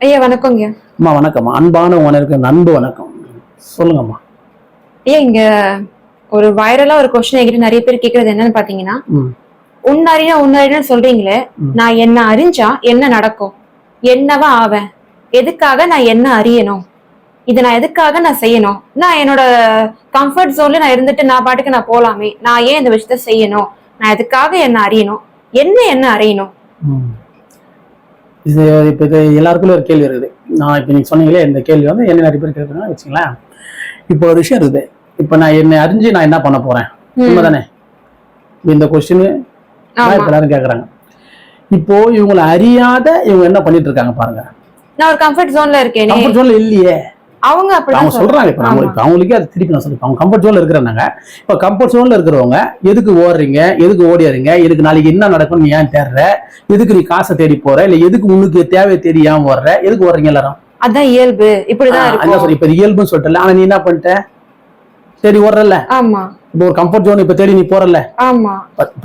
ஐயா வணக்கங்க அம்மா வணக்கம்மா அன்பான உனக்கு அன்பு வணக்கம். சொல்லுங்கம்மா. ஐயா இங்க ஒரு வைரலா ஒரு கொஸ்டின் என்கிட்ட நிறைய பேர் கேக்குறது என்னன்னு பாத்தீங்கன்னா ம். உன்னறியா உன்னறியா சொல்றீங்களே. நான் என்ன அறிஞ்சா என்ன நடக்கும்? என்னவா ஆவேன்? எதுக்காக நான் என்ன அறியணும்? இது நான் எதுக்காக நான் செய்யணும்? நான் என்னோட கம்ஃபர்ட் ஜோன்ல நான் இருந்துட்டு நான் பாட்டுக்கு நான் போலாமே. நான் ஏன் இந்த விஷயத்த செய்யணும்? நான் எதுக்காக என்ன அறியணும்? என்ன என்ன அறியணும். இது இப்போ இது எல்லாருக்குள்ள ஒரு கேள்வி இருக்குது. நான் இப்போ நீங்கள் சொன்னீங்களே இந்த கேள்வி வந்து என்ன நிறைய பேர் கேட்குறாங்க வச்சுங்களேன் இப்போ ஒரு விஷயம் இருக்குது. இப்போ நான் என்னை அறிஞ்சு நான் என்ன பண்ண போகிறேன் ம். உண்மைதானே? இந்த கொஸ்டின் எல்லாரும் கேட்குறாங்க இப்போ இவங்களை அறியாத இவங்க என்ன பண்ணிட்டு இருக்காங்க பாருங்க. நான் ஒரு கம்ஃபர்ட் ஜோன்ல இருக்கேனே. கம்ஃபர்ட் ஜோன்ல இல்லையே. அவங்க அவங்க சொல்றாங்க. இப்போ நம்ம. இப்போ அவங்களுக்கே அது திருப்பி நான் சொல்றேன். அவங்க கம்ஃபர்ட் ஜோன்ல இருக்கிறாங்க இப்போ கம்ஃபர்ட் ஜோன்ல இருக்கிறவங்க எதுக்கு ஓடுறீங்க? எதுக்கு ஓடிறீங்க எதுக்கு நாளைக்கு என்ன நடக்கும் நீ ஏன் தேடுற? எதுக்கு நீ காசை தேடி போற? இல்ல எதுக்கு உனக்கு தேவையை தேடி ஏன் ஓடுற? எதுக்கு ஓடுறீங்க எல்லாரும்? அதான் இயல்பு. இப்படிதான் சொல்லி இப்ப இயல்புன்னு சொல்லிட்டல ஆனா நீ என்ன பண்ணிட்ட? தேடி ஓடுறல ஆமா. இப்போ ஒரு கம்ஃபர்ட் ஜோன் இப்ப தேடி நீ போறல ஆமா.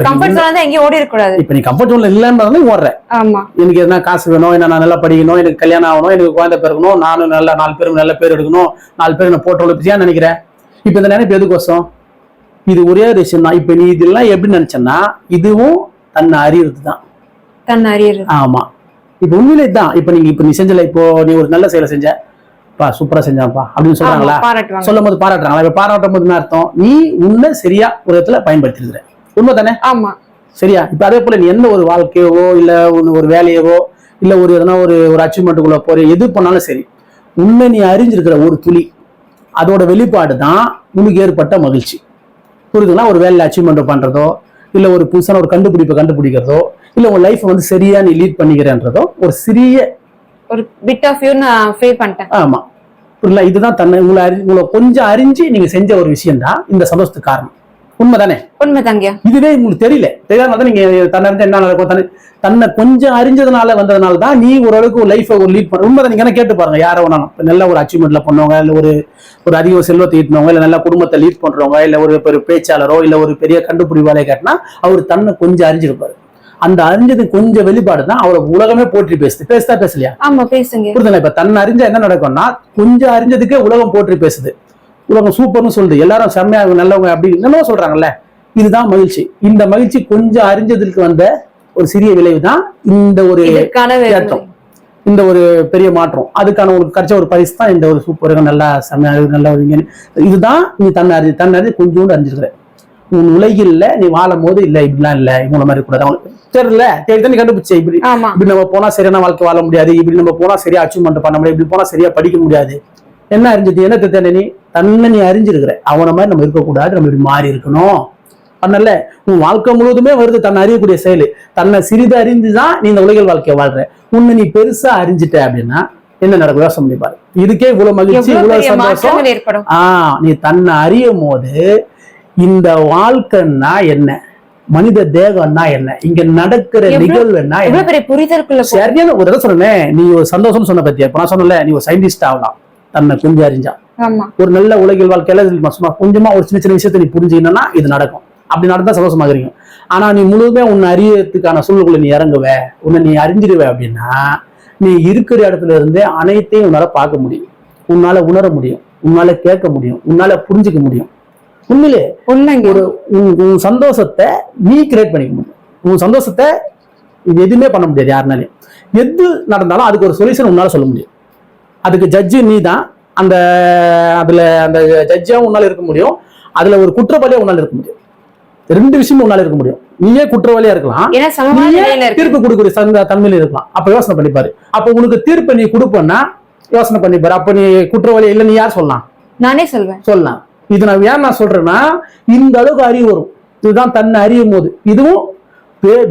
கம்ஃபர்ட் ஜோன் தான் எங்கேயும் ஓடி இருக்க கூடாது இப்ப நீ கம்ஃபர்ட் ஜோன்ல இல்லைன்றதால நீ ஓடுற. ஆமா. எனக்கு எதனா காசு வேணும் என்ன நான் நல்லா படிக்கணும் எனக்கு கல்யாணம் ஆகணும் எனக்கு குழந்தை பிறக்கணும் நானும் நல்ல நாலு பேருக்கு நல்ல பேர் எடுக்கணும் நாலு பேர் நான் போட்டோ பிஸியா நினைக்கிறேன் இப்ப இந்த நினைப்பு எதுக்கோசம்? இது ஒரே ஒரு விஷயம் தான் இப்ப நீ இதெல்லாம் எப்படி நினைச்சேன்னா இதுவும் தன்னை அறியறது தான் தன் அறியறது. ஆமா. இப்ப உண்மையிலே தான் இப்ப நீங்க இப்ப நீ செஞ்சல இப்போ நீ ஒரு நல்ல செயலை செஞ்ச பா சூப்பரா செஞ்சாப்பா அப்படின்னு சொல்றாங்களா? சொல்லும் போது பாராட்டுறாங்களா? இப்ப பாராட்டும் போது என்ன அர்த்தம்? நீ உன்னை சரியா ஒரு இடத்துல பயன்படுத்திருக்கிற. உண்மை தானே ஆமா. சரியா? இப்ப அதே போல நீ எந்த ஒரு வாழ்க்கையவோ இல்ல ஒரு வேலையவோ இல்ல ஒரு எதனா ஒரு ஒரு அச்சீவ்மெண்ட்டுக்குள்ள போற எது பண்ணாலும் சரி உன்னை நீ அறிஞ்சிருக்கிற ஒரு துளி அதோட வெளிப்பாடு தான் உனக்கு ஏற்பட்ட மகிழ்ச்சி. புரியுதுங்களா? ஒரு வேலையில அச்சீவ்மெண்ட் பண்றதோ இல்ல ஒரு புதுசான ஒரு கண்டுபிடிப்பை கண்டுபிடிக்கிறதோ இல்ல உன் லைஃப் வந்து சரியா நீ லீட் பண்ணிக்கிறன்றதோ ஒரு சிறிய ஒரு பிட் ஆஃப் யூ நான் ஃபீல் பண்ணிட்டேன். ஆமா. புரியல இதுதான் தன்னை உங்களை அறி உங்களை கொஞ்சம் அறிஞ்சு நீங்க செஞ்ச ஒரு விஷயம் தான் இந்த சந்தோஷத்துக்கு காரணம். உண்மைதானே? உண்மை தாங்க இதுவே உங்களுக்கு தெரியல. தெரியாம தான் நீங்க தன்னை அறிஞ்சா என்ன நடக்கும்? தன்னை தன்னை கொஞ்சம் அறிஞ்சதுனால வந்ததுனால தான் நீ ஓரளவுக்கு லைஃபை ஒரு லீட் பண்ண உண்மைதான் நீங்க கேட்டு பாருங்க. யாரை வேணாலும் நல்ல ஒரு அச்சீவ்மெண்ட்ல பண்ணவங்க இல்ல ஒரு ஒரு அதிக ஒரு செல்வத்தை ஈட்டினவங்க இல்ல நல்ல குடும்பத்தை லீட் பண்றவங்க இல்ல ஒரு ஒரு பேச்சாளரோ இல்ல ஒரு பெரிய கண்டுபிடிவாலே கேட்டினா அவர் தன்னை கொஞ்சம் அறிஞ்சிருப்பாரு. அந்த அறிஞ்சது கொஞ்சம் வெளிப்பாடு தான் அவரை உலகமே போற்றி பேசுது. பேசுதா பேசலையா? ஆமா பேசுங்க. புரியுதுங்களா இப்ப தன்னை அறிஞ்சா என்ன நடக்கும்னா கொஞ்சம் அறிஞ்சதுக்கே உலகம் போற்றி பேசுது. உலகம் சூப்பர்னு சொல்லுது. எல்லாரும் செம்மையா நல்லவங்க அப்படி என்னமோ சொல்றாங்கல்ல. இதுதான் மகிழ்ச்சி. இந்த மகிழ்ச்சி கொஞ்சம் அறிஞ்சதுக்கு வந்த ஒரு சிறிய விளைவு தான் இந்த ஒரு. ஏற்றம். இந்த ஒரு பெரிய மாற்றம். அதுக்கான ஒரு கிடைச்ச ஒரு பரிசு தான் இந்த ஒரு சூப்பர் நல்லா செம்மையா இருக்கு, நல்ல இதுதான் நீ தன்னை அறிஞ்சு தன்னை அறிஞ்சு கொஞ்சோண்டு அறிஞ்சிருக்கிற. உன் உலகில் நீ வாழும் போது இல்ல இப்படிலாம் இல்ல இவங்கள மாதிரி கூடாது அவங்க தெரியல தேடி தான் நீ கண்டுபிடிச்ச இப்படி. இப்படி நம்ம போனா சரியான வாழ்க்கை வாழ முடியாது இப்படி நம்ம போனா சரியா அச்சீவ்மெண்ட் பண்ண முடியாது இப்படி போனா சரியா படிக்க முடியாது. என்ன அறிஞ்சது? என்ன தெரிஞ்ச நீ? தன்னை நீ அறிஞ்சிருக்கிற. அவன மாதிரி நம்ம இருக்கக்கூடாது நம்ம இப்படி மாறி இருக்கணும். பண்ணல உன் வாழ்க்கை முழுவதுமே வருது தன்னை அறியக்கூடிய செயல். தன்னை சிறிது அறிந்துதான் நீ இந்த உலகில் வாழ்க்கையை வாழ்ற. உன்னை நீ பெருசா அறிஞ்சிட்ட அப்படின்னா என்ன நடக்கும் யோசனை பண்ணி பாரு. இதுக்கே இவ்வளவு மகிழ்ச்சி இவ்வளவு சந்தோஷம். ஆஹ் நீ தன்னை அறியும் போது இந்த வாழ்க்கைன்னா என்ன? மனித தேகம்னா என்ன? இங்க நடக்கிற நிகழ்வுன்னா சரியான ஒரு இடம் சொன்னேன் நீ ஒரு சந்தோஷம் சொன்ன பத்தியா? இப்ப நான் சொன்னல நீ ஒரு சயின்டிஸ்ட் ஆகலாம். தன்னை கொஞ்சம் அறிஞ்சா. ஒரு நல்ல உலகில் வாழ்க்கையில சும்மா கொஞ்சமா ஒரு சின்ன சின்ன விஷயத்தை நீ புரிஞ்சுக்கணும்னா இது நடக்கும். அப்படி நடந்தா சந்தோஷமாகறீங்க. ஆனா நீ முழுதுமே உன்னை அறியறதுக்கான சூழலுக்குள்ள நீ இறங்குவ. உன்னை நீ அறிஞ்சிடுவ அப்படின்னா நீ இருக்கிற இடத்துல இருந்து அனைத்தையும் உன்னால பார்க்க முடியும். உன்னால உணர முடியும். உன்னால கேட்க முடியும். உன்னால புரிஞ்சுக்க முடியும். உண்மையிலே உண்மைங்க. ஒரு உன் சந்தோஷத்தை நீ கிரியேட் பண்ணிக்க முடியும். உன் சந்தோஷத்தை இது எதுவுமே பண்ண முடியாது யாருனாலையும். எது நடந்தாலும் அதுக்கு ஒரு சொல்யூஷன் உன்னால சொல்ல முடியும். அதுக்கு ஜட்ஜு நீ தான் அந்த அதுல அந்த ஜட்ஜா உன்னால இருக்க முடியும். அதுல ஒரு குற்றவாளியா உன்னால இருக்க முடியும். ரெண்டு விஷயமும் உன்னால இருக்க முடியும். நீயே குற்றவாளியா இருக்கலாம். நீயே தீர்ப்பு கொடுக்கக்கூடிய சந்த தன்மையில இருக்கலாம். அப்ப யோசனை பண்ணிப்பாரு. அப்ப உனக்கு தீர்ப்பை நீ கொடுப்பன்னா யோசனை பண்ணிப்பாரு. அப்ப நீ குற்றவாளி இல்லை நீ யார் சொல்லலாம்? நானே சொல்வேன். சொல்லலாம். இது நான் ஏன் நான் சொல்றேன்னா இந்த அளவுக்கு அறிவு வரும். இதுதான் தன்னை அறியும் போது. இதுவும்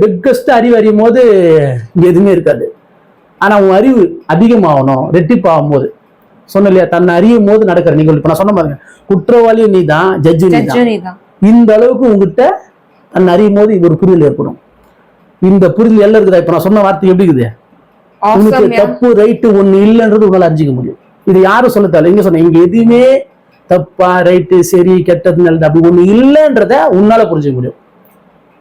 பிக்கஸ்ட் அறிவு அறியும் போது இங்க எதுவுமே இருக்காது. ஆனா உன் அறிவு அதிகமாகணும் ரெட்டிப்பாகும் போது சொன்ன இல்லையா? தன்னை அறியும் போது நடக்கிற நிகழ்வு. இப்ப நான் சொன்ன பாருங்க குற்றவாளியும் நீ தான் ஜட்ஜு நீ தான் இந்த அளவுக்கு உங்ககிட்ட தன்னை அறியும் போது ஒரு புரிதல் ஏற்படும். இந்த புரிதல் எல்லாம் இருக்குதா? இப்ப நான் சொன்ன வார்த்தை எப்படி இருக்குது? உனக்கு. தப்பு ரைட்டு ஒண்ணு இல்லைன்றது உங்களால அறிஞ்சிக்க முடியும். இது யாரும் சொல்ல தேவையில்ல. இங்க சொன்ன இங்க எதுவுமே தப்பா ரைட்டு சரி கெட்டது நல்லது அப்படி ஒண்ணு இல்லைன்றத உன்னால புரிஞ்சுக்க முடியும்.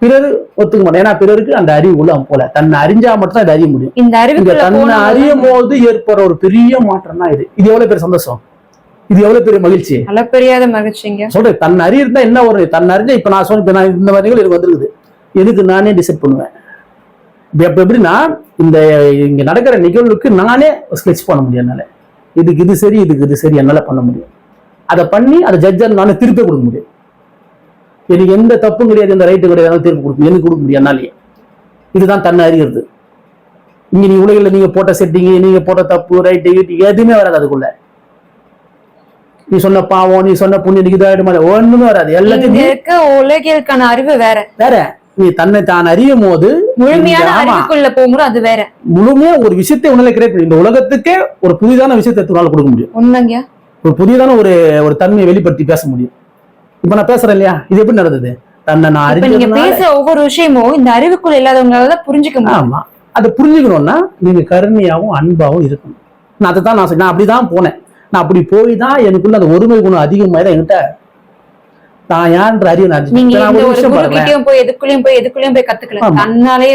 பிறர் ஒத்துக்க மாட்டேன். ஏன்னா பிறருக்கு அந்த அறிவு உள்ள போல. தன்னை அறிஞ்சா மட்டும் தான் இதை அறிய முடியும். இந்த அறிவுக்குள்ள தன்னை அறியும் போது ஏற்படுற ஒரு பெரிய மாற்றம் தான் இது. இது எவ்வளவு பெரிய சந்தோஷம்? இது எவ்வளவு பெரிய மகிழ்ச்சி? அளப்பெரியாத மகிழ்ச்சிங்க. சொல்றேன் தன் அறியிருந்தா என்ன ஒரு தன் அறிஞ்சா இப்ப நான் சொன்ன இப்ப நான் இந்த வரிகள் எனக்கு வந்திருக்குது. எனக்கு நானே டிசைட் பண்ணுவேன்? இப்ப எப்படின்னா இந்த இங்க நடக்கிற நிகழ்வுக்கு நானே ஸ்கெட்ச் பண்ண முடியும் என்னால. இதுக்கு இது சரி இதுக்கு இது சரி என்னால பண்ண முடியும். அதை பண்ணி அதை ஜட்ஜர் நானே திருப்பி கொடுக்க முடியும். எனக்கு எந்த தப்பும் கிடையாது எந்த ரைட்டு கிடையாது திருப்பி கொடுக்க எனக்கு கொடுக்க முடியும் என்னாலேயே. இதுதான் தன்னை அறிகிறது. இங்க நீ உலகில் நீங்க போட்ட செட்டிங் நீங்க போட்ட தப்பு ரைட்டு எதுவுமே வராது அதுக்குள்ள. நீ சொன்ன பாவம் நீ சொன்ன புண்ணியம் நீ இதாயிட மாதிரி ஒண்ணுமே வராது. எல்லாத்தையும் இருக்க உலகிற்கான அறிவு வேற. வேற. நீ தன்னை தான் அறியும் போது முழுமையான. அறிவுக்குள்ள போகும்போது அது வேற. முழுமையா ஒரு விஷயத்தை உன்னால பண்ணி இந்த உலகத்துக்கே ஒரு புதிதான விஷயத்தை உன்னால கொடுக்க முடியும். உண்மைங்க ஒரு புதியதான ஒரு ஒரு தன்மையை வெளிப்படுத்தி பேச முடியும். இப்ப நான் பேசுறேன் இல்லையா? இது எப்படி நடந்தது? தன்னை நான் அறிஞ்சதுனால பேசுற ஒவ்வொரு விஷயமும் இந்த அறிவுக்குள்ள இல்லாதவங்களால தான் புரிஞ்சுக்க ஆமா. அதை புரிஞ்சுக்கணும்னா நீங்க கருணையாவும் அன்பாவும் இருக்கணும். நான் அதை தான் நான். நான் அப்படிதான் போனேன். நான் அப்படி போய் தான் எனக்குள்ள அந்த ஒருமை குணம் அதிகமாக தான் என்கிட்ட நான் யான்ற அறிவு நான் போய் எதுக்குள்ளயும் போய் எதுக்குள்ளயும் போய் கத்துக்கல. ஆமா. தன்னாலே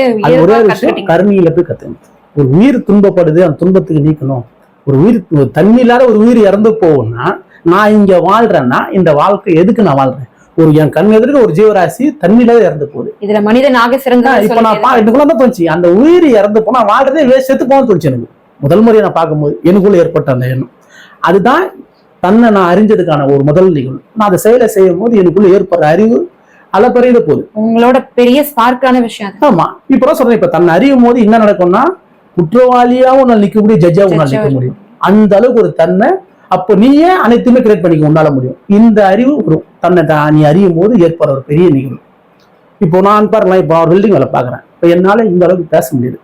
ஒரே விஷயம். கருணையில போய் கத்துக்கணும். ஒரு உயிர் துன்பப்படுது அந்த துன்பத்துக்கு நீக்கணும். ஒரு உயிர் தண்ணி இல்லாத ஒரு உயிர் இறந்து போகும்னா நான் இங்க வாழ்றேன்னா இந்த வாழ்க்கை எதுக்கு நான் வாழ்றேன்? ஒரு என் கண் எதிர்க்க ஒரு ஜீவராசி தண்ணி இல்லாத இறந்து போகுது. இதுல மனிதனாக சிறந்த இப்ப நான் எனக்குள்ள தான் தோணுச்சு. அந்த உயிர் இறந்து போனா வாழ்றதே வேஸ்ட் செத்து போகணும்னு தோணுச்சு எனக்கு. முதல் முறையை நான் பார்க்கும்போது எனக்குள்ள ஏற்பட்ட அந்த எண்ணம். அதுதான் தன்னை நான் அறிஞ்சதுக்கான ஒரு முதல் நிகழ்வு. நான் அதை செயலை செய்யும் போது எனக்குள்ள ஏற்படுற அறிவு அளப்பறையில போகுது. உங்களோட பெரிய ஸ்பார்க்கான விஷயம் ஆமா. இப்ப சொல்றேன். இப்ப தன்னை அறியும் போது என்ன நடக்கும்னா குற்றவாளியாவும் உன்னால் முடியும் ஜட்ஜாவும் உன்னால் Judge-ஆவும் முடியும். அந்த அளவுக்கு ஒரு தன்னை அப்போ நீயே அனைத்துமே கிரியேட் பண்ணிக்க உன்னால முடியும். இந்த அறிவு வரும். தன்னை தான் நீ அறியும் போது ஏற்படுற ஒரு பெரிய நிகழ்வு. இப்போ நான் பாருங்களேன் இப்போ ஒரு பில்டிங் வேலை பார்க்குறேன். இப்போ என்னால இந்த அளவுக்கு பேச முடியுது.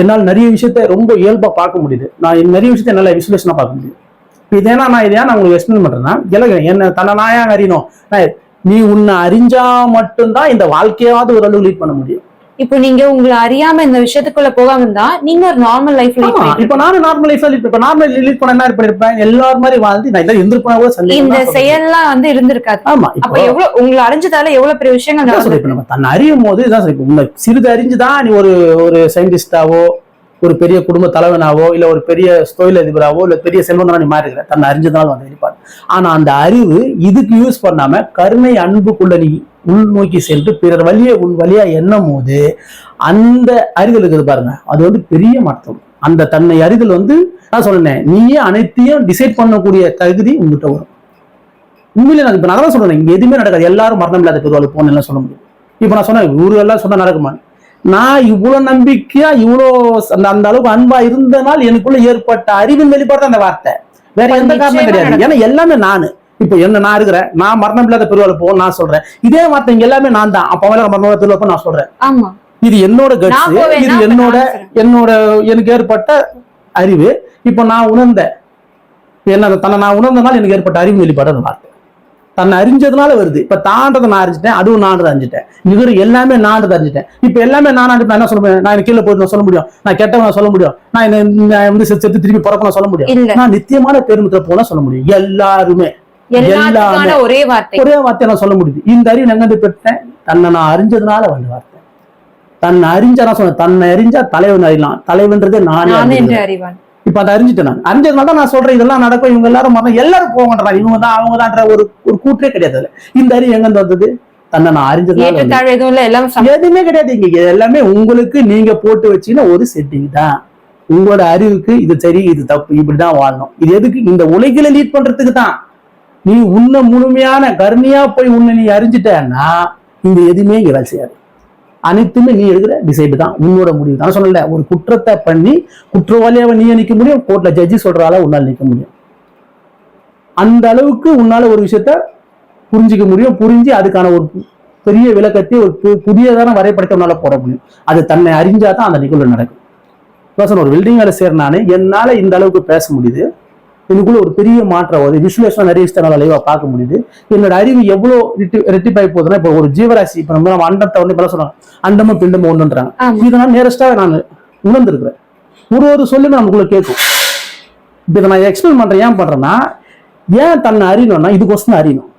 என்னால் நிறைய விஷயத்த ரொம்ப இயல்பா பார்க்க முடியுது. நான் நிறைய விஷயத்த என்னால் விசுலேஷனாக பார்க்க முடியும் இப்போ இதேனா நான் இதையா நான் உங்களுக்கு எக்ஸ்பிளைன் பண்றேன்னா இல்லை என்ன தன்னை நான் ஏன் அறியணும்? நான் நீ உன்னை அறிஞ்சா மட்டும்தான் இந்த வாழ்க்கையாவது ஒரு அளவு லீட் பண்ண முடியும். இப்போ நீங்க உங்களை அறியாம இந்த விஷயத்துக்குள்ள போகாம இருந்தா நீங்க ஒரு நார்மல் லைஃப் இப்ப நானும் நார்மல் லைஃப் இப்ப நார்மல் லீட் பண்ண என்ன பண்ணிருப்பேன் எல்லாரும் மாதிரி வாழ்ந்து நான் இதான் எந்திருப்பா கூட இந்த. செயல்லாம் வந்து இருந்திருக்காது. ஆமா அப்ப எவ்வளவு உங்களை அறிஞ்சதால எவ்வளவு பெரிய விஷயங்கள் நம்ம தன்னை அறியும் போது இதான் சிறிது அறிஞ்சுதான் நீ ஒரு ஒரு சயின்டிஸ்டாவோ ஒரு பெரிய குடும்ப தலைவனாவோ இல்ல ஒரு பெரிய தொழில் அதிபராவோ இல்ல பெரிய செல்வந்தனா நீ மாறி இருக்கிற தன்னை அறிஞ்சதுனால வந்து வெளிப்பாடு. ஆனா அந்த அறிவு இதுக்கு யூஸ் பண்ணாம கருணை அன்புக்குள்ள நீ உள்நோக்கி சென்று பிறர் வழியை உன் வழியா எண்ணும் போது அந்த அறிதல் இருக்குது பாருங்க. அது வந்து பெரிய மாற்றம் அந்த தன்னை அறிதல் வந்து நான் சொன்னேன் நீயே அனைத்தையும் டிசைட் பண்ணக்கூடிய தகுதி உங்ககிட்ட வரும். உண்மையில நான் இப்போ நான் தான் சொல்றேன் இங்கே எதுவுமே நடக்காது. எல்லாரும் மரணம் இல்லாத பெருவாள் போன சொல்ல முடியும். இப்ப நான் சொன்னேன் ஊரு எல்லாம் சொன்னால் நடக்குமா நான் இவ்வளவு நம்பிக்கையா இவ்வளோ அந்த அந்த அளவுக்கு அன்பா இருந்தனால் எனக்குள்ள ஏற்பட்ட அறிவின் வெளிப்பாடு அந்த வார்த்தை. வேற எந்த காரணம் கிடையாது. ஏன்னா எல்லாமே நானு. இப்ப என்ன நான் இருக்கிறேன்? நான் மரணம் இல்லாத பெருவாள் போ நான் சொல்றேன். இதே வார்த்தை இங்க எல்லாமே நான் தான். அப்ப அவன் மரணம் பெருவாள் நான் சொல்றேன். இது என்னோட கட்ஸ் இது என்னோட. என்னோட எனக்கு ஏற்பட்ட அறிவு. இப்ப நான் உணர்ந்த என்ன தன்னை நான் உணர்ந்தனால எனக்கு ஏற்பட்ட அறிவு வெளிப்பாடு அந்த வார்த்தை. தன்னை அறிஞ்சதுனால வருது. இப்ப தாண்டதை நான் அறிஞ்சிட்டேன் அதுவும் நான் அறிஞ்சிட்டேன். இவர் எல்லாமே நான் அறிஞ்சிட்டேன். இப்ப எல்லாமே நான் அறிஞ்சிட்டேன் என்ன சொல்ல முடியும்? நான் கீழே போயிட்டு நான் சொல்ல முடியும்? நான் கெட்டவன் சொல்ல முடியும்? நான் நான் வந்து செத்து திருப்பி பிறப்ப சொல்ல முடியும்? நான் நித்தியமான பெருமித்த போல சொல்ல முடியும். எல்லாருமே. எல்லாத்துக்கான ஒரே வார்த்தை. ஒரே வார்த்தை நான் சொல்ல முடியுது. இந்த அறிவு நான் எங்கிருந்து பெற்றேன்? தன்னை நான் அறிஞ்சதுனால வந்த வார்த்தை. தன்னை அறிஞ்சா நான் சொன்னேன் தன்னை அறிஞ்சா தலைவன் அறியலாம். தலைவன்றதே நானே நான். அறிவான். இப்ப அதை அறிஞ்சிட்டேன் நான். அறிஞ்சதுனால தான் நான் சொல்றேன் இதெல்லாம் நடக்கும் இவங்க எல்லாரும் மரணம் எல்லாரும் போகன்றா இவங்க தான் அவங்க தான்ற ஒரு ஒரு கூற்றே கிடையாது. இந்த அறிவு எங்க வந்தது? தன்னை நான் அறிஞ்சதுனால எதுவும் கிடையாது இங்க. எல்லாமே உங்களுக்கு நீங்க போட்டு வச்சீங்கன்னா ஒரு செட்டிங் தான். உங்களோட அறிவுக்கு இது சரி இது தப்பு இப்படிதான் வாழணும். இது எதுக்கு? இந்த உலகில லீட் பண்றதுக்கு தான். நீ உன்னை முழுமையான கருணையா போய் உன்னை நீ அறிஞ்சிட்டேன்னா இங்க எதுவுமே இங்க வேலை செய்யாது. அனைத்துமே நீ எடுக்கிற டிசைடு தான். உன்னோட முடிவு தான். சொல்லல ஒரு குற்றத்தை பண்ணி குற்றவாளியாக நீ நிற்க முடியும் கோர்ட்ல ஜட்ஜி சொல்றால உன்னால நிற்க முடியும். அந்த அளவுக்கு உன்னால ஒரு விஷயத்த புரிஞ்சிக்க முடியும். புரிஞ்சு அதுக்கான ஒரு பெரிய விளக்கத்தை ஒரு புதியதான வரைபடத்தை உன்னால போட முடியும். அது தன்னை அறிஞ்சாதான் அந்த நிகழ்வு நடக்கும். இப்ப சொன்ன ஒரு வெல்டிங் வேலை சேர்னானே என்னால இந்த அளவுக்கு பேச முடியுது. எனக்குள்ள ஒரு பெரிய மாற்றம் வருது. விசுலேஷன் நிறைய விஷயத்தை லைவா பார்க்க முடியுது. என்னோட அறிவு எவ்வளவு ரெட்டி- ரெட்டிப்பாய் போகுதுன்னா இப்போ ஒரு ஜீவராசி இப்ப நம்ம நம்ம அண்டத்தை வந்து இப்ப சொல்றாங்க. அண்டமும் பிண்டமும் ஒண்ணுன்றாங்க. ஆமா. இதை நான் நேரஸ்டாக நான் உணர்ந்திருக்கிறேன். ஒரு ஒரு சொல்லு நமக்குள்ள கேட்கும். இப்போ இதை நான் எக்ஸ்பிளைன் பண்றேன். ஏன் பண்றேன்னா ஏன் தன்னை அறியணும்னா இதுக்கோசம் அறியணும்.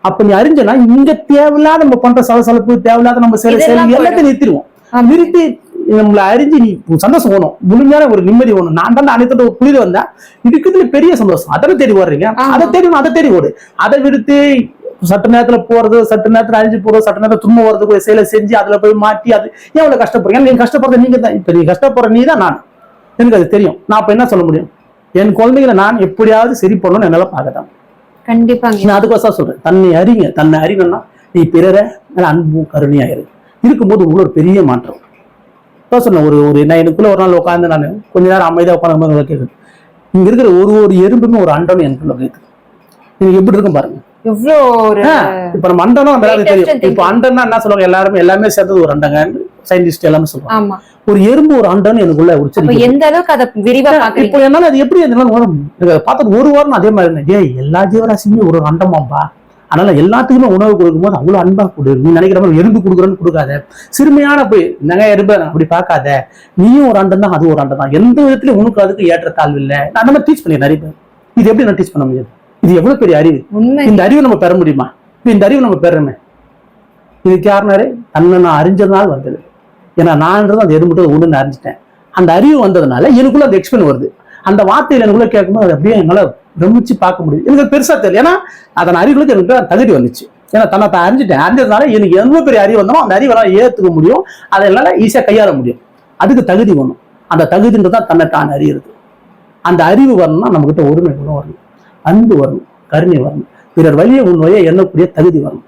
அப்ப நீ அறிஞ்சனா இங்க தேவையில்லாத நம்ம பண்ற சலசலப்பு தேவையில்லாத நம்ம இதெல்லாம் செயல் எல்லாத்தையும் நிறுத்திடுவோம். நிறுத்தி நம்மள அறிஞ்சு நீ சந்தோஷம் வேணும் முழுமையான ஒரு நிம்மதி வேணும் நான் தான் அனைத்து ஒரு புரிதல் வந்தா இருக்கிறதுல பெரிய சந்தோஷம். அதை தேடி ஓடுறீங்க. அதை தேடி அதை தேடி ஓடு. அதை விடுத்து சட்ட நேரத்துல போறது சட்ட நேரத்துல அழிஞ்சு போறது சட்ட நேரத்துல துன்ப வரதுக்கு ஒரு செயலை செஞ்சு அதுல போய் மாட்டி அது ஏன் அவ்வளவு கஷ்டப்படுறீங்க? நீங்க கஷ்டப்படுறது நீங்க தான். இப்ப நீ கஷ்டப்படுற நீ தான் நான். எனக்கு அது தெரியும். நான் அப்ப என்ன சொல்ல முடியும்? என் குழந்தைகளை நான் எப்படியாவது சரி பண்ணணும்னு என்னால பார்க்கதான் கண்டிப்பாங்க. நான் அதுக்கோசம் சொல்றேன். தன்னை அறிங்க. தன்னை அறியணும்னா நீ பிறரை அன்பும் கருணையாயிரு இருக்கும்போது உள்ள ஒரு பெரிய மாற்றம். சொன்னேன் ஒரு ஒரு நான் எனக்குள்ள ஒரு நாள் உட்காந்து நான் கொஞ்ச நேரம் அமைதியாக உட்காந்து கேட்குது இங்க இருக்கிற ஒரு ஒரு எறும்புமே ஒரு அண்டனும் எனக்குள்ள கேட்குது நீங்க எப்படி இருக்கும் பாருங்க. எவ்வளோ இப்ப நம்ம அண்டனும் அந்த தெரியும். இப்போ அண்டன்னா என்ன சொல்லுவாங்க? எல்லாருமே எல்லாமே சேர்ந்தது ஒரு அண்டங்க. சயின்டிஸ்ட் எல்லாமே சொல்லுவாங்க. ஒரு எறும்பு ஒரு அண்டன்னு எனக்குள்ள உச்சரிக்க எந்த அளவுக்கு அத விரிவா இப்போ என்னால அது எப்படி என்னால வரும் பார்த்தது ஒரு வாரம் அதே மாதிரி ஏய் எல்லா ஜீவராசியுமே ஒரு அண்டமாம்பா. அதனால எல்லாத்துக்குமே உணவு கொடுக்கும்போது அவ்வளவு அன்பா கொடு. நீ நினைக்கிற மாதிரி எறும்பு கொடுக்குறேன்னு கொடுக்காத. சிறுமையான போய் நகை எறும்பு? அப்படி பார்க்காத. நீயும் ஒரு அண்டம் தான் அது ஒரு அண்டம் தான். எந்த விதத்திலும் உனக்கு அதுக்கு ஏற்ற தாழ்வு இல்லை. நான் மாதிரி டீச் பண்ணி நிறைய பேர். இது எப்படி நான் டீச் பண்ண முடியாது இது எவ்வளவு பெரிய அறிவு? இந்த அறிவை நம்ம பெற முடியுமா? இந்த அறிவு நம்ம பெறமே இதுக்கு யாருனாரு? தன்னை நான் அறிஞ்சதுனால வந்தது. ஏன்னா நான்ன்றது அந்த எறும்புட்டு ஒன்று அறிஞ்சிட்டேன். அந்த அறிவு வந்ததுனால எனக்குள்ள அந்த எக்ஸ்பிளைன் வருது. அந்த வார்த்தையில எனக்குள்ள கேட்கும்போது அது அப்படியே எங்களால் பிரமிச்சு பார்க்க முடியுது. எனக்கு பெருசாக தெரியல. ஏன்னா அதன் அறிவுகளுக்கு எனக்கு தகுதி வந்துச்சு. ஏன்னா தன்னை தான் அறிஞ்சிட்டேன். அறிஞ்சதுனால எனக்கு எவ்வளோ பெரிய அறிவு வந்தாலும் அந்த அறிவெல்லாம் ஏற்றுக்க முடியும். அதை என்னால் ஈஸியாக கையாள முடியும். அதுக்கு தகுதி வேணும். அந்த தகுதின்றது தான் தன்னை தான் அறியிறது. அந்த அறிவு வரணும்னா நம்மக்கிட்ட ஒருமை குணம் வரணும். அன்பு வரணும். கருணை வரணும். பிறர் வழியை உன் வழியை எண்ணக்கூடிய தகுதி வரணும்.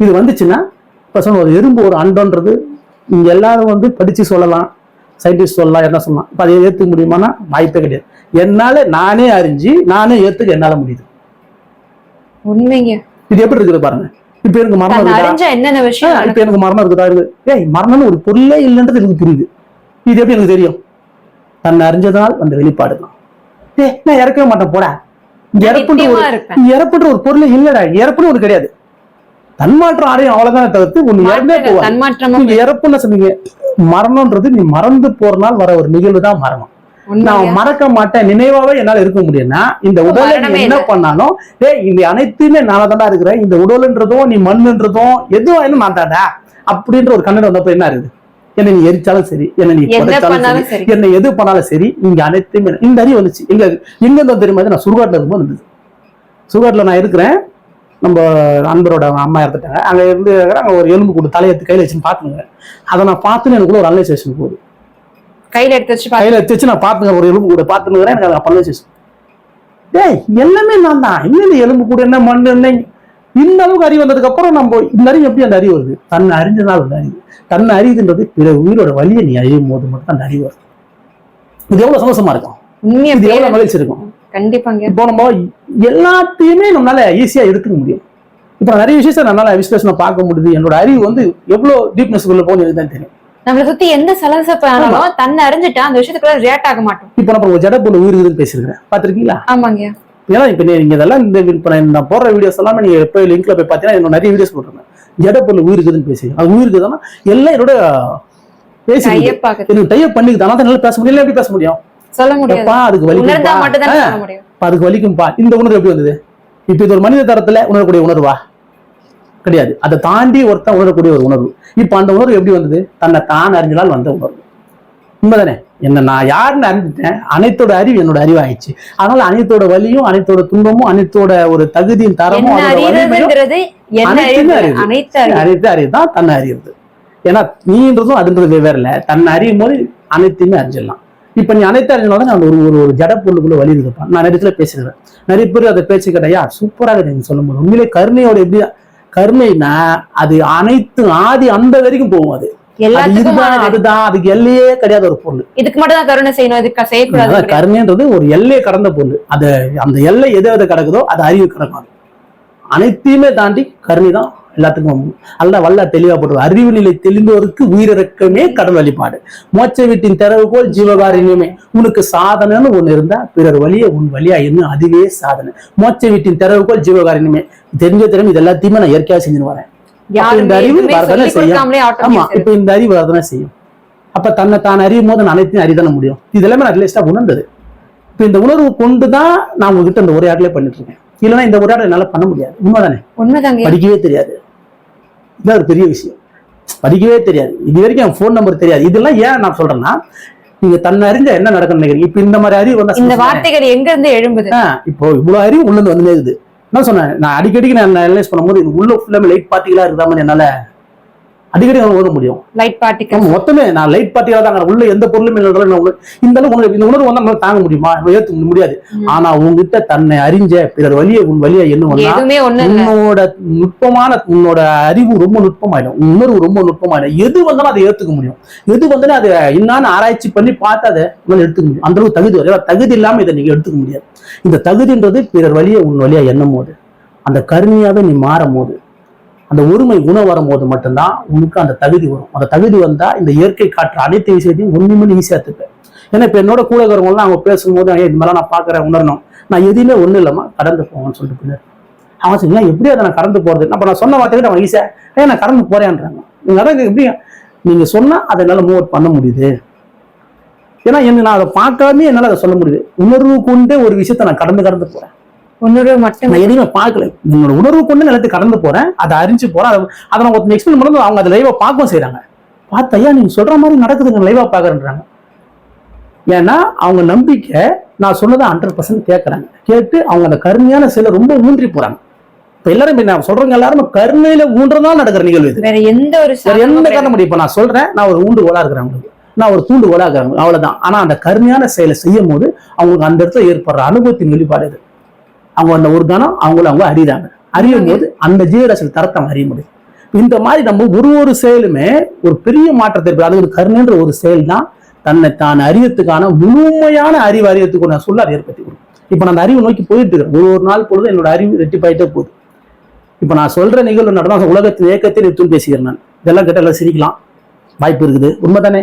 இது வந்துச்சுன்னா இப்போ சொன்ன ஒரு எறும்பு ஒரு அண்டன்றது இங்கே எல்லாரும் வந்து படித்து சொல்லலாம். சயின்டிஸ்ட் சொல்லலாம் என்ன சொல்லலாம். இப்போ அதை ஏற்றுக்க முடியுமானா வாய்ப்பே கிடையாது. என்னால நானே அறிஞ்சு நானே ஏத்துக்க என்னால முடியுது. உண்மைங்க. இது எப்படி இருக்குது பாருங்க. இப்போ எனக்கு மரணம் இருக்குதா? விஷயம் இப்ப எனக்கு மரணம் இருக்குதா? இருக்கு ஏய் மரணம்னு ஒரு பொருளே இல்லைன்றது எனக்கு புரியுது. இது எப்படி எனக்கு தெரியும்? தன்னை அறிஞ்சதால் அந்த வெளிப்பாடு தான். ஏய் நான் இறக்கவே மாட்டேன் போடா. இறப்புன்ற ஒரு இறப்புன்ற ஒரு பொருளே இல்லடா. இறப்புன்னு ஒண்ணு கிடையாது. தன்மாற்றம் அடையும் அவ்வளவுதான் தவிர்த்து ஒண்ணு இறந்தே போவாங்க நீங்க இறப்புன்னு சொன்னீங்க. மரணம்ன்றது நீ மறந்து போறனால் வர ஒரு நிகழ்வு தான் மரணம் நான் மறக்க மாட்டேன். நினைவாவே என்னால இருக்க முடியும்னா இந்த உடலை என்ன. பண்ணாலும் ஏய் இந்த அனைத்துமே நானா இருக்கிறேன். இந்த உடல்ன்றதும் நீ மண்ணுன்றதும் எதுவும் என்ன நான் தான்டா அப்படின்ற ஒரு கண்ணன் வந்தப்ப என்ன இருக்குது என்ன நீ எரிச்சாலும் சரி என்ன நீ புதைச்சாலும் சரி என்ன எது பண்ணாலும் சரி இங்க அனைத்துமே இந்த அறிவு வந்துச்சு. எங்க எங்க இருந்து தெரியுமா? இது நான் சுடுகாட்டுல இருக்கும்போது இருந்தது சுடுகாட்டுல நான் இருக்கிறேன். நம்ம நண்பரோட அம்மா இறந்துட்டாங்க. அங்க இருந்து அங்க ஒரு எலும்பு கூடு தலையெடுத்து கையில வச்சுன்னு பாத்துங்க அதை நான் பார்த்துன்னு எனக்குள்ள ஒரு அனலைசேஷன் போகுது. கையில எடுத்து வச்சு கையில எடுத்து வச்சு நான் பாத்துங்க ஒரு எலும்பு கூட பாத்துனுங்கிறேன் எனக்கு அதை அனலைசேஷன். டேய் எல்லாமே நான் தான். இந்த எலும்பு கூட? என்ன மண்? என்ன இந்த அளவுக்கு அறிவு வந்ததுக்கு அப்புறம் நம்ம இந்த அறிவு எப்படி அந்த அறிவு வருது? தன்னை அறிஞ்சதுனால அந்த அறிவு? தன்னை அறிவுன்றது பிற உயிரோட வழியை நீ அறியும் போது மட்டும் அந்த அறிவு வருது. இது எவ்வளவு சந்தோஷமா இருக்கும். இது எவ்வளவு மகிழ்ச்சி இருக்கும். கண்டிப்பாங்க. இப்போ நம்ம எல்லாத்தையுமே நம்மளால ஈஸியா எடுத்துக்க முடியும். இப்போ நிறைய விஷயத்தை நம்மளால விஸ்லேஷனை பார்க்க முடியுது. என்னோட அறிவு வந்து எவ்வளவு டீப்னஸ் உள்ள போகணும் எனக்கு தான் தெரியும். நம்மள சுத்தி எந்த சலசப்பு ஆனாலும் தன்னை அறிஞ்சிட்டா அந்த விஷயத்துக்குள்ள ரியாக்ட் ஆக மாட்டோம். இப்போ நம்ம ஒரு ஜடப்பொருள் உயிர் இருக்குதுன்னு பேசியிருக்கிறேன். பார்த்திருக்கீங்களா? ஆமாங்க. ஏன்னா இப்போ நீங்க இதெல்லாம் இந்த இப்போ நான் நான் போடுற வீடியோஸ் எல்லாமே நீங்க எப்போ லிங்க்ல போய் பார்த்தீங்கன்னா இன்னும் நிறைய வீடியோஸ் போட்டிருக்கேன் ஜடப்பொருள் உயிர் இருக்குதுன்னு பேசி அது உயிர் இருக்குதுன்னா எல்லாம் என்னோட பேசி டைப் பண்ணிக்குது ஆனால் நல்லா பேச முடியல எப்படி பேச முடியும்? சொல்ல எப்பா அதுக்கு வலிக்கும்பா மட்டும் தான் முடியும். அதுக்கு வலிக்கும்பா இந்த உணர்வு எப்படி வந்தது? இப்போ இது ஒரு மனித தரத்துல உணரக்கூடிய உணர்வா? கிடையாது. அதை தாண்டி ஒருத்தன் உணரக்கூடிய ஒரு உணர்வு. இப்போ அந்த உணர்வு எப்படி வந்தது? தன்னை தான் அறிஞ்சதால் வந்த உணர்வு. உண்மைதானே? என்ன நான் யாருன்னு அறிஞ்சிட்டேன். அனைத்தோட அறிவு என்னோட அறிவு ஆயிடுச்சு அதனால அனைத்தோட வலியும் அனைத்தோட துன்பமும் அனைத்தோட ஒரு தகுதியும் தரமும். அனைத்து அறிவு. தான் தன்னை அறியுறது. ஏன்னா நீன்றதும் அதுன்றது வெவ்வேறு இல்லை. தன்னை அறியும் போது அனைத்தையுமே அறிஞ்சிடலாம். இப்ப நீ அனைத்து அறிஞ்சனால நான் ஒரு ஒரு ஒரு ஜட பொருளுக்குள்ள வழி இருக்குப்பா. நான் நிறைய பேசுகிறேன் நிறைய பேர் அதை பேச்சு கேட்டையா சூப்பராக நீங்க சொல்லும் போது உண்மையிலே கருணையோட எப்படி கருணைனா அது அனைத்து ஆதி அந்த வரைக்கும் போகும் அது. இதுதான். அதுதான் அதுக்கு எல்லையே கிடையாத ஒரு பொருள். இதுக்கு மட்டும் தான் கருணை செய்யணும். இதுக்கு செய்யக்கூடாது. கருணைன்றது ஒரு எல்லையை கடந்த பொருள். அது அந்த எல்லை எது எது கிடக்குதோ அது அறிவு கிடக்கும். அனைத்தையுமே தாண்டி கருணை தான் எல்லாத்துக்கும் அல்ல வல்ல தெளிவா போட்டு அறிவு நிலை தெளிந்தோருக்கு உயிரிறக்கமே கடல் வழிபாடு. மோட்ச வீட்டின் திறவு போல் ஜீவகாரியமே உனக்கு சாதனைன்னு ஒண்ணு இருந்தா பிறர் வழியை உன் வழியா இன்னும் அதுவே சாதனை. மோட்ச வீட்டின் திறவு போல் ஜீவகாரியமே தெரிஞ்ச திறமை இது எல்லாத்தையுமே நான் இயற்கையா செஞ்சு வரேன். இந்த அறிவு வரதானே செய்யும். ஆமா இப்ப இந்த அறிவு வரதானே செய்யும். அப்ப தன்னை தான் அறியும் போது நான் அனைத்தையும் அறிதானே முடியும். இது எல்லாமே நான் ரிலேஸ்டா உணர்ந்தது. இப்ப இந்த உணர்வு கொண்டு தான் நான் உங்ககிட்ட இந்த உரையாடலே பண்ணிட்டு இருக்கேன். இல்லைன்னா இந்த உரையாடல் என்னால பண்ண முடியாது. உண்மைதானே? உண்மைதாங்க படிக்கவே தெரியாது. இது ஒரு பெரிய விஷயம். படிக்கவே தெரியாது. இது வரைக்கும் என் ஃபோன் நம்பர் தெரியாது. இதெல்லாம் ஏன் நான் சொல்றேன்னா நீங்க தன்னை அறிஞ்ச என்ன நடக்கும்னு நினைக்கிறீங்க? இப்ப இந்த மாதிரி அறிவு இந்த வார்த்தைகள் எங்க இருந்து எழும்புது இப்போ இவ்வளவு அறிவு உள்ள இருந்து வந்து இருக்குது. என்ன சொன்னேன்? நான் அடிக்கடிக்கு நான் அனலைஸ் பண்ணும்போது இது உள்ள ஃபுல்லாமே லைட் பார்ட்டிகளா இருக்குதாம என்னால அடிக்கடி ஓத முடியும். லைட் பார்ட்டிகல் ஆமா, மொத்தமே நான் லைட் பார்ட்டியா தான் உள்ள எந்த பொருளும் இந்த அளவுக்கு உணர்வு இந்த உணர்வு வந்து நம்மளால தாங்க முடியுமா? ஏத்துக்க முடியாது. ஆனா உங்ககிட்ட தன்னை அறிஞ்ச பிறர் வழியை உன் வழியா என்ன உன்னோட நுட்பமான உன்னோட அறிவு ரொம்ப நுட்பமாயிடும். உன் உணர்வு ரொம்ப நுட்பமாயிடும். எது வந்தாலும் அதை ஏத்துக்க முடியும். எது வந்தாலும் அதை என்னான்னு ஆராய்ச்சி பண்ணி பார்த்து அதை உங்களால எடுத்துக்க முடியும். அந்த அளவுக்கு தகுதி வரும். தகுதி இல்லாம இதை நீங்க எடுத்துக்க முடியாது. இந்த தகுதின்றது பிறர் வழியை உன் வழியா எண்ணும் போது. அந்த கருணையாவே நீ மாறும் போது. அந்த ஒருமை குணம் வரும்போது மட்டும்தான் உனக்கு அந்த தகுதி வரும். அந்த தகுதி வந்தா இந்த இயற்கை காற்று அனைத்து விஷயத்தையும் ஒன்றுமே ஈஸியா எடுத்துப்பேன். ஏன்னா இப்ப என்னோட கூட இருக்கிறவங்களாம் அவங்க பேசும்போது "ஏய், இது மாதிரிலாம் நான் பாக்குறேன் உணரணும். நான் எதுவுமே ஒன்றும் இல்லாம கடந்து போவேன்னு சொல்லிட்டு பின்னாடி அவன் சொல்லி எப்படி அதை நான் கடந்து போறது? அப்ப நான் சொன்ன வார்த்தைக்கு அவன் ஈஸியா ஏன் நான் கடந்து போறேன்றாங்க. நீங்க அதான் எப்படி நீங்க சொன்னா அதை என்னால் மூவ் பண்ண முடியுது. ஏன்னா என்ன நான் அதை பார்க்காம என்னால் அதை சொல்ல முடியுது. உணர்வு கொண்டே ஒரு விஷயத்தை நான் கடந்து கடந்து போறேன். உணர்வு மட்டும் நான் எதையுமே பார்க்கல. என்னோட உணர்வு கொண்டு நிலத்தை கடந்து போறேன். அதை அறிஞ்சு போறேன். அதை நான் ஒருத்தன் எக்ஸ்பிளைன் பண்ணும்போது அவங்க அதை லைவா பார்க்கவும் செய்றாங்க. பார்த்து ஐயா நீங்க சொல்ற மாதிரி நடக்குதுங்க லைவா பாக்குறேன்றாங்க ஏன்னா அவங்க நம்பிக்கை நான் சொன்னதை ஹண்ட்ரட் பர்சன்ட் கேட்கறாங்க கேட்டு அவங்க அந்த கருமையான செயலை ரொம்ப ஊன்றி போறாங்க. இப்ப எல்லாரும் நான் சொல்றவங்க எல்லாரும் கருணையில ஊன்றதான் நடக்கிற நிகழ்வு இது. வேற எந்த ஒரு எந்த காரணம் இப்ப நான் சொல்றேன் நான் ஒரு ஊண்டு ஓலா இருக்கிறேன் அவங்களுக்கு. நான் ஒரு தூண்டு ஓலா இருக்கிறேன் அவ்வளவுதான். ஆனா அந்த கருமையான செயலை செய்யும் போது அவங்களுக்கு அந்த இடத்துல ஏற்படுற அனுபவத்தின் வெளிப்பாடு இது. அவங்க அந்த ஒரு கணம் அவங்கள அவங்க அறியுறாங்க அறியும் போது அந்த ஜீவராசியில் தரத்தை அறிய முடியும். இந்த மாதிரி நம்ம ஒரு ஒரு செயலுமே ஒரு பெரிய மாற்றத்தை அது ஒரு கருணைன்ற ஒரு செயல் தான் தன்னை தான் அறியத்துக்கான முழுமையான அறிவு அறியத்துக்கு நான் சொல்ல அதை ஏற்படுத்தி கொடுக்கும். இப்போ நான் அந்த அறிவு நோக்கி போயிட்டு இருக்கிறேன். ஒரு ஒரு நாள் பொழுது என்னோட அறிவு ரெட்டிப்பாயிட்டே போகுது. இப்ப நான் சொல்ற நிகழ்வு நடந்தால் உலகத்தின் ஏக்கத்தில் நிறுத்தும் பேசுகிறேன் நான். இதெல்லாம் கேட்டால் எல்லாம் சிரிக்கலாம். வாய்ப்பு இருக்குது. உண்மைதானே?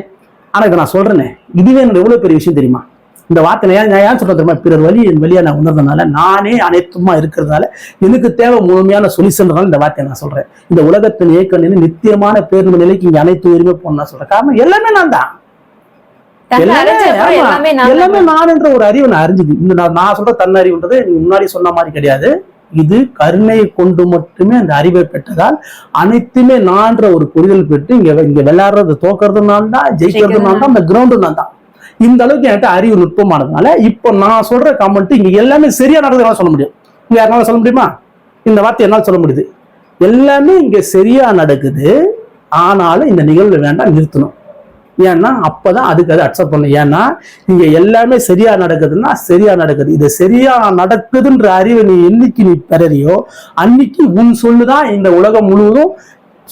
ஆனா இதை நான் சொல்றேனே. இதுவே என்னோட எவ்வளோ பெரிய விஷயம் தெரியுமா? இந்த வார்த்தை நான் ஏன் சொல்றேன் தெரியுமா? பிறர் வழி என் வழியா நான் உணர்ந்தனால நானே அனைத்துமா இருக்கிறதுனால எனக்கு தேவை முழுமையான சொல்யூஷன்றதால இந்த வார்த்தையை நான் சொல்றேன். இந்த உலகத்தின் நிலை நித்தியமான பேருந்து நிலைக்கு இங்க அனைத்து உரிமை நான் சொல்றேன். காரணம் எல்லாமே நான் தான். எல்லாமே அறிஞ்ச அப்புறம் ஆமா, எல்லாமே நான் எல்லாமே நான் என்ற ஒரு அறிவு நான் அறிஞ்சுது. இந்த நான் சொல்ற தன்னறிவுன்றது முன்னாடி சொன்ன மாதிரி கிடையாது. இது கருணையை கொண்டு மட்டுமே அந்த அறிவை பெற்றதால் அனைத்துமே நான்ற ஒரு புரிதல் பெற்று இங்க இங்க விளையாடுறது தோக்குறது நான் தான் ஜெயிக்கிறது நான் தான் அந்த கிரவுண்டு நான் தான். இந்த அளவுக்கு என்கிட்ட அறிவு நுட்பமானதுனால இப்போ நான் சொல்ற கமெண்ட் இங்க எல்லாமே சரியா நடந்ததுனால சொல்ல முடியும். இங்க யாருனால சொல்ல முடியுமா? இந்த வார்த்தை என்னால் சொல்ல முடியுது. எல்லாமே இங்க சரியா நடக்குது. ஆனாலும் இந்த நிகழ்வு வேண்டாம் நிறுத்தணும். ஏன்னா அப்பதான் அதுக்கு அது அக்செப்ட் பண்ணும் ஏன்னா இங்க எல்லாமே சரியா நடக்குதுன்னா சரியா நடக்குது. இது சரியா நடக்குதுன்ற அறிவை நீ என்னைக்கு நீ பெறறியோ அன்னைக்கு உன் சொல்லுதான் இந்த உலகம் முழுவதும்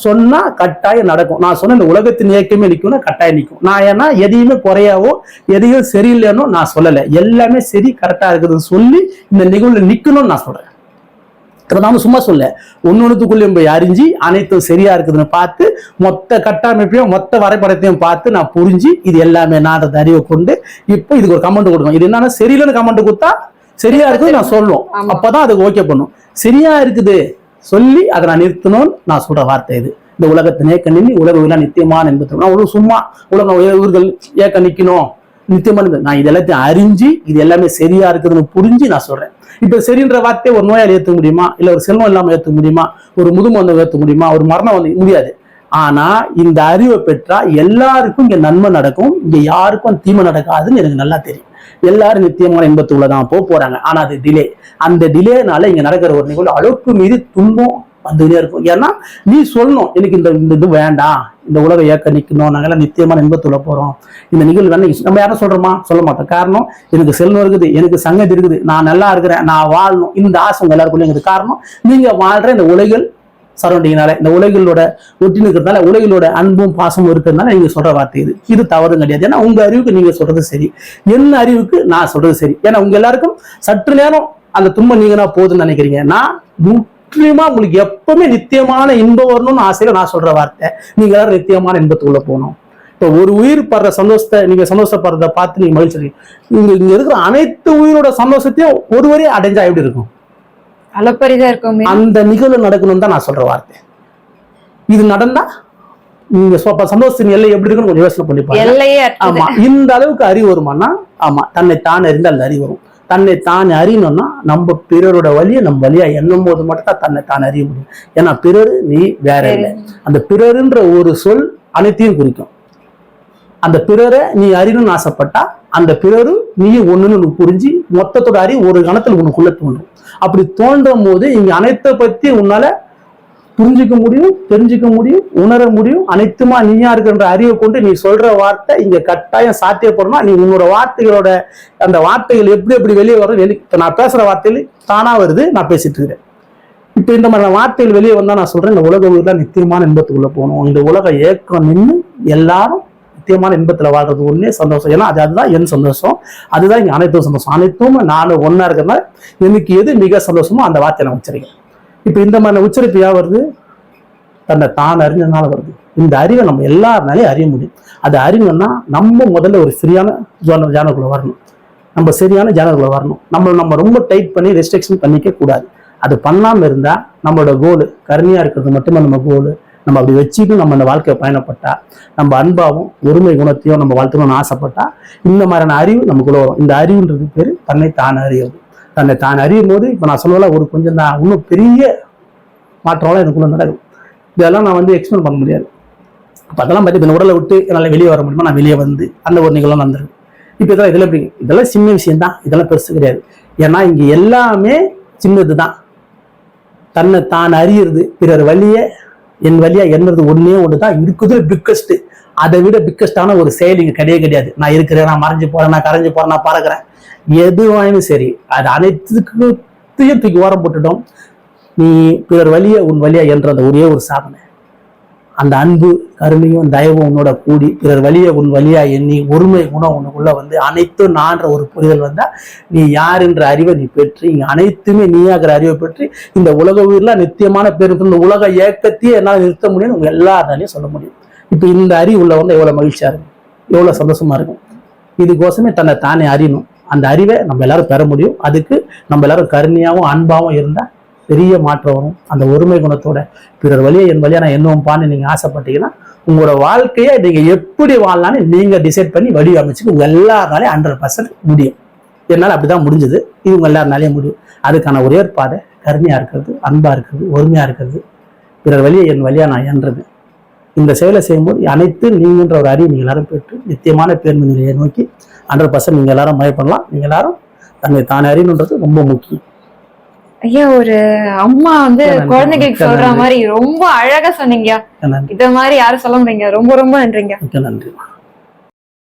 சொன்னா கட்டாயம் நடக்கும். நான் சொன்ன இந்த உலகத்தின் இயக்கமே நிற்கும்னா கட்டாயம் நிற்கும் நான் ஏன்னா எதையுமே குறையாவோ எதையும் சரியில்லைன்னோ நான் சொல்லலை. எல்லாமே சரி கரெக்டா இருக்குதுன்னு சொல்லி இந்த நிகழ்வுல நிக்கணும்னு நான் சொல்றேன். இதை நாம சும்மா சொல்ல ஒன்னொன்னுக்குள்ளேயும் போய் அறிஞ்சு அனைத்தும் சரியா இருக்குதுன்னு பார்த்து மொத்த கட்டமைப்பையும் மொத்த வரைபடத்தையும் பார்த்து நான் புரிஞ்சு இது எல்லாமே நான் அறிவை கொண்டு இப்போ இதுக்கு ஒரு கமெண்ட் கொடுக்கணும். இது என்னன்னா சரியில்லைன்னு கமெண்ட் கொடுத்தா சரியா இருக்குது நான் சொல்லுவோம் ஆமா. அப்பதான் அதுக்கு ஓகே பண்ணும். சரியா இருக்குது. சொல்லி அதை நான் நிறுத்தணும்னு நான் சொல்ற வார்த்தை இது. இந்த உலகத்தின் ஏக்க நின்று உலக உயிரா நித்தியமான என்பது நான் ஒரு சும்மா உலக இவர்கள் ஏக்க நிக்கணும். நித்தியமான என்பது. நான் இது எல்லாத்தையும் அறிஞ்சு இது எல்லாமே சரியா இருக்குதுன்னு புரிஞ்சு நான் சொல்றேன். இப்ப சரின்ற வார்த்தையை ஒரு நோயாளி ஏற்றுக்க முடியுமா? இல்ல ஒரு செல்வம் இல்லாமல் ஏற்றுக்க முடியுமா? ஒரு முதுமை வந்து ஏற்றுக்க முடியுமா? ஒரு மரணம் வந்து முடியாது. ஆனா இந்த அறிவை பெற்றா எல்லாருக்கும் இங்க நன்மை நடக்கும். இங்க யாருக்கும் தீமை நடக்காதுன்னு எனக்கு நல்லா தெரியும். எல்லாரும் நித்தியமான இன்பத்துக்குள்ள தான் போக போறாங்க. ஆனா அது டிலே அந்த டிலேனால இங்க நடக்கிற ஒரு நிகழ்வு அளவுக்கு மீது துன்பம் வந்துகிட்டே இருக்கும். ஏன்னா நீ சொல்லணும் எனக்கு இந்த இந்த இது வேண்டாம். இந்த உலக ஏக்க நிக்கணும். நாங்கள்லாம் நித்தியமான இன்பத்துள்ள போறோம். இந்த நிகழ்வு வேணா நம்ம யாரும் சொல்றோமா? சொல்ல மாட்டோம். காரணம் எனக்கு செல்வம் இருக்குது எனக்கு சங்கதி இருக்குது. நான் நல்லா இருக்கிறேன் நான் வாழணும். இந்த ஆசை உங்க எல்லாருக்குள்ளே இருக்குது. காரணம் நீங்க வாழ்ற இந்த உலகில் சரௌண்டிங்னால இந்த உலகிலோட ஒட்டி நிற்கிறதுனால உலகிலோட அன்பும் பாசமும் இருக்கிறதுனால நீங்க சொல்ற வார்த்தை இது. இது தவறும் கிடையாது. ஏன்னா உங்க அறிவுக்கு நீங்க சொல்றது சரி. என்ன அறிவுக்கு நான் சொல்றது சரி. ஏன்னா உங்க எல்லாருக்கும் சற்று நேரம் அந்த துன்பம் நீங்கன்னா போதுன்னு நினைக்கிறீங்க. நான் முற்றிலுமா உங்களுக்கு எப்பவுமே நித்தியமான இன்பம் வரணும்னு ஆசையில நான் சொல்ற வார்த்தை. நீங்க எல்லாரும் நித்தியமான இன்பத்துக்குள்ள போகணும். இப்போ ஒரு உயிர் படுற சந்தோஷத்தை நீங்க சந்தோஷப்படுறத பார்த்து நீங்க மகிழ்ச்சி இங்க இங்க இருக்கிற அனைத்து உயிரோட சந்தோஷத்தையும் ஒருவரே அடைஞ்சா எப்படி இருக்கும்? அளப்பரிதா இருக்குமே. அந்த நிகழ்வு நடக்கணும் தான் நான் சொல்ற வார்த்தை. இது நடந்தா நீங்க சந்தோஷத்தின் எல்லை எப்படி இருக்குன்னு கொஞ்சம் யோசனை பண்ணி பாருங்க. ஆமா இந்த அளவுக்கு அறிவு வருமானா? ஆமா தன்னை தான் அறிந்து அந்த அறிவு வரும். தன்னை தான் அறியணும்னா நம்ம பிறரோட வழியை நம்ம வழியா எண்ணும் போது மட்டும் தான் தன்னை தான் அறிய முடியும். ஏன்னா பிறர் நீ வேற இல்லை. அந்த பிறருன்ற ஒரு சொல் அனைத்தையும் குறிக்கும். அந்த பிறரை நீ அறியணும்னு ஆசைப்பட்டா அந்த பிறரு நீயும் ஒண்ணுன்னு உனக்கு புரிஞ்சு மொத்தத்தோட அறிவு ஒரு கணத்துல உனக்குள்ள தோன்றும். அப்படி தோன்றும் போது இங்க அனைத்தை பத்தி உன்னால புரிஞ்சுக்க முடியும் தெரிஞ்சுக்க முடியும் உணர முடியும். அனைத்துமா நீயா இருக்கின்ற அறிவை கொண்டு நீ சொல்ற வார்த்தை இங்க கட்டாயம் சாத்தியப்படணும். நீ உன்னோட வார்த்தைகளோட அந்த வார்த்தைகள் எப்படி எப்படி வெளியே வரும் வெளி நான் பேசுற வார்த்தைகள் தானா வருது நான் பேசிட்டு இருக்கிறேன். இப்போ இந்த மாதிரி வார்த்தைகள் வெளியே வந்தா நான் சொல்றேன் இந்த உலக உயிரில் நித்தியமான இன்பத்துக்குள்ள போகணும். இந்த உலக ஏக்கம் நின்று எல்லாரும் நித்தியமான இன்பத்தில் வாழ்றது ஒன்றே சந்தோஷம். ஏன்னா அது அதுதான் என் சந்தோஷம். அதுதான் இங்கே அனைத்தும் சந்தோஷம். அனைத்தும் நானும் ஒன்றா இருக்கிறதுனால எனக்கு எது மிக சந்தோஷமோ அந்த வார்த்தையை நான் உச்சரிக்கிறேன். இப்போ இந்த மாதிரி உச்சரிப்பு ஏன் வருது? தன்னை தான் அறிஞ்சதுனால வருது. இந்த அறிவை நம்ம எல்லாருனாலையும் அறிய முடியும். அது அறிவுன்னா நம்ம முதல்ல ஒரு சரியான ஜான ஜானக்குள்ளே வரணும். நம்ம சரியான ஜானக்குள்ளே வரணும். நம்ம நம்ம ரொம்ப டைட் பண்ணி ரெஸ்ட்ரிக்ஷன் பண்ணிக்க கூடாது. அது பண்ணாமல் இருந்தால் நம்மளோட கோலு கருமையாக இருக்கிறது மட்டுமே நம்ம கோலு நம்ம அப்படி வச்சுட்டு நம்ம அந்த வாழ்க்கையை பயணப்பட்டா நம்ம அன்பாவும் ஒருமை குணத்தையும் நம்ம வளர்த்தணும்னு ஆசைப்பட்டா இந்த மாதிரியான அறிவு நமக்குள்ள வரும். இந்த அறிவுன்றது பேர் தன்னை தான் அறியது தன்னை தான் அறியும் போது இப்போ நான் சொல்லல ஒரு கொஞ்சம் தான் இன்னும் பெரிய மாற்றம்லாம் எனக்குள்ள நடக்கும். இதெல்லாம் நான் வந்து எக்ஸ்பிளைன் பண்ண முடியாது. அப்போ அதெல்லாம் பற்றி இந்த உடலை விட்டு என்னால் வெளியே வர முடியுமா? நான் வெளியே வந்து அந்த ஒரு நிகழ்வு நடந்திருக்கு. இப்போ இதெல்லாம் இதெல்லாம் எப்படி? இதெல்லாம் சின்ன விஷயம் தான் இதெல்லாம் பெருசு கிடையாது. ஏன்னா இங்கே எல்லாமே சின்னது தான் தன்னை தான் அறியிறது. பிறர் வழியை என் வழியா என்னது ஒண்ணே ஒன்று தான் இருக்குது பிக்கஸ்ட் அதை விட பிக்கஸ்டான ஒரு செயல் இங்கே கிடையவே கிடையாது. நான் இருக்கிறேன் நான் மறைஞ்சு போறேன் நான் கரைஞ்சு போறேன் நான் பறக்கிறேன். எதுவாயினும் சரி அது அனைத்துக்கும் தூக்கி ஓரம் போட்டுட்டோம். நீ பிறர் வழியா உன் வழியா என்ற அந்த ஒரே ஒரு சாதனை. அந்த அன்பு கருணையும் தயவும் உன்னோட கூடி பிறர் வழியை உன் வழியா எண்ணி ஒருமை குணம் உனக்குள்ள வந்து அனைத்தும் நான்ற ஒரு புரிதல் வந்தா நீ யார் என்ற அறிவை நீ பெற்று இங்க அனைத்துமே நீயாகிற அறிவை பெற்று இந்த உலக உயிரில் நித்தியமான பேர் இந்த உலக ஏக்கத்தையே என்னால் நிறுத்த முடியும் உங்க எல்லாராலையும் சொல்ல முடியும். இப்போ இந்த அறிவு உள்ள வந்து எவ்வளவு மகிழ்ச்சியா இருக்கும்? எவ்வளவு சந்தோஷமா இருக்கும்? இதுக்கோசமே தன்னை தானே அறியணும். அந்த அறிவை நம்ம எல்லாரும் பெற முடியும். அதுக்கு நம்ம எல்லாரும் கருணையாகவும் அன்பாகவும் இருந்தால் பெரிய மாற்றம் வரும். அந்த ஒருமை குணத்தோட பிறர் வழியை என் வழியாக நான் என்னும்பான்னு நீங்கள் ஆசைப்பட்டீங்கன்னா உங்களோட வாழ்க்கையை நீங்கள் எப்படி வாழலான்னு நீங்கள் டிசைட் பண்ணி வடிவமைச்சுக்கு உங்கள் எல்லாருனாலையும் ஹண்ட்ரட் பர்சன்ட் முடியும். என்னால் அப்படிதான் முடிஞ்சது. இது உங்கள் எல்லாருனாலையும் முடியும். அதுக்கான ஒரே ஒரு பாதை கருமையாக இருக்கிறது அன்பாக இருக்கிறது ஒருமையாக இருக்கிறது. பிறர் வழியை என் வழியா நான் என்றது. இந்த செயலை செய்யும்போது அனைத்து நீங்கன்ற ஒரு அறிவு நீங்கள் எல்லாரும் பெற்று நித்தியமான பேருந்து நிலையை நோக்கி ஹண்ட்ரட் பர்சன்ட் நீங்கள் எல்லாரும் மய பண்ணலாம் நீங்க எல்லாரும் தன்னை தானே அறியணுன்றது ரொம்ப முக்கியம். ஐயா ஒரு அம்மா வந்து. குழந்தைகளுக்கு சொல்ற. மாதிரி ரொம்ப அழகா சொன்னீங்க இத மாதிரி யாரும் சொல்ல முடியுங்க ரொம்ப ரொம்ப நன்றிங்க. நன்றி.